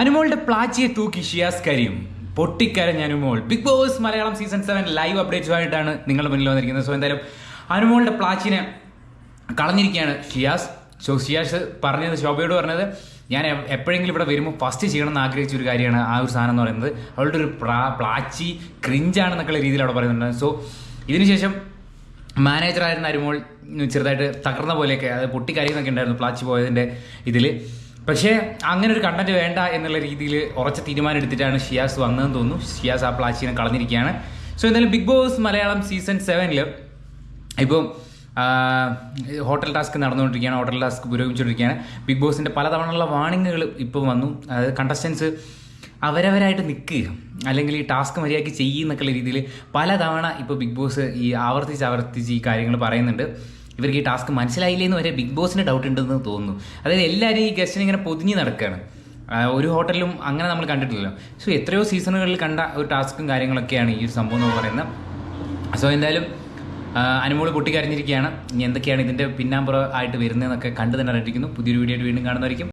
അനുമോളുടെ പ്ലാച്ചിയെ തൂക്കി Shiyas Kareem. പൊട്ടിക്കരഞ്ഞ Anumol. Big boss Malayalam season seven live അപ്ഡേറ്റ്സുമായിട്ടാണ് നിങ്ങളുടെ മുന്നിൽ വന്നിരിക്കുന്നത്. സോ എന്തായാലും അനുമോളുടെ പ്ലാച്ചിനെ കളഞ്ഞിരിക്കുകയാണ് ഷിയാസ്. സോ ഷിയാസ് പറഞ്ഞത് ശോഭയോട് പറഞ്ഞത് ഞാൻ എപ്പോഴെങ്കിലും ഇവിടെ വരുമ്പോൾ ഫസ്റ്റ് ചെയ്യണം എന്ന് ആഗ്രഹിച്ച ഒരു കാര്യമാണ് ആ ഒരു സാധനം എന്ന് പറയുന്നത്. അവളുടെ ഒരു പ്ലാ പ്ലാച്ചി ക്രിഞ്ചാണെന്നൊക്കെയുള്ള രീതിയിൽ അവിടെ പറയുന്നുണ്ട്. സോ ഇതിനുശേഷം മാനേജറായിരുന്ന അരുമോൾ ചെറുതായിട്ട് തകർന്ന പോലെയൊക്കെ അത് പൊട്ടിക്കരയുന്നൊക്കെ ഉണ്ടായിരുന്നു പ്ലാച്ചി പോയതിന്റെ ഇതിൽ പക്ഷേ അങ്ങനെ ഒരു കണ്ടന്റ് വേണ്ട എന്നുള്ള രീതിയിൽ ഉറച്ച തീരുമാനം എടുത്തിട്ടാണ് ഷിയാസ് വന്നതെന്ന് തോന്നുന്നു. ഷിയാസ് ആ പ്ലാച്ചിനെ കളഞ്ഞിരിക്കുകയാണ്. സോ എന്തായാലും ബിഗ് ബോസ് മലയാളം സീസൺ സെവനിൽ ഇപ്പം ഹോട്ടൽ ടാസ്ക് നടന്നുകൊണ്ടിരിക്കുകയാണ് ഹോട്ടൽ ടാസ്ക് പുരോഗമിച്ചുകൊണ്ടിരിക്കുകയാണ്. ബിഗ് ബോസിന്റെ പലതവണയുള്ള വാണിങ്ങുകൾ ഇപ്പോൾ വന്നു. അതായത് കണ്ടസ്റ്റൻസ് അവരവരായിട്ട് നിൽക്കുക അല്ലെങ്കിൽ ഈ ടാസ്ക് മര്യാദയ്ക്ക് ചെയ്യുന്നൊക്കെയുള്ള രീതിയിൽ പലതവണ ഇപ്പോൾ ബിഗ് ബോസ് ഈ ആവർത്തിച്ച് ആവർത്തിച്ച് ഈ കാര്യങ്ങൾ പറയുന്നുണ്ട്. ഇവർക്ക് ഈ ടാസ്ക് മനസ്സിലായില്ലേ എന്ന് വരെ ബിഗ് ബോസിന് ഡൗട്ട് ഉണ്ടെന്ന് തോന്നുന്നു. അതായത് എല്ലാവരും ഈ ഗസ്റ്റിന് ഇങ്ങനെ പൊതിഞ്ഞ് നടക്കുകയാണ് ഒരു ഹോട്ടലിലും അങ്ങനെ നമ്മൾ കണ്ടിട്ടില്ലല്ലോ. സോ എത്രയോ സീസണുകളിൽ കണ്ട ഒരു ടാസ്കും കാര്യങ്ങളൊക്കെയാണ് ഈ ഒരു സംഭവം എന്ന് പറയുന്നത്. സോ എന്തായാലും അനുമോൾ പൊട്ടിക്കരഞ്ഞിരിക്കുകയാണ്. ഇനി എന്തൊക്കെയാണ് ഇതിന്റെ പിന്നാമ്പുറം ആയിട്ട് വരുന്നതെന്നൊക്കെ കണ്ടു തന്നെ അറിയിക്കുന്നു പുതിയൊരു വീഡിയോ ആയിട്ട് വീണ്ടും കാണുന്നതായിരിക്കും.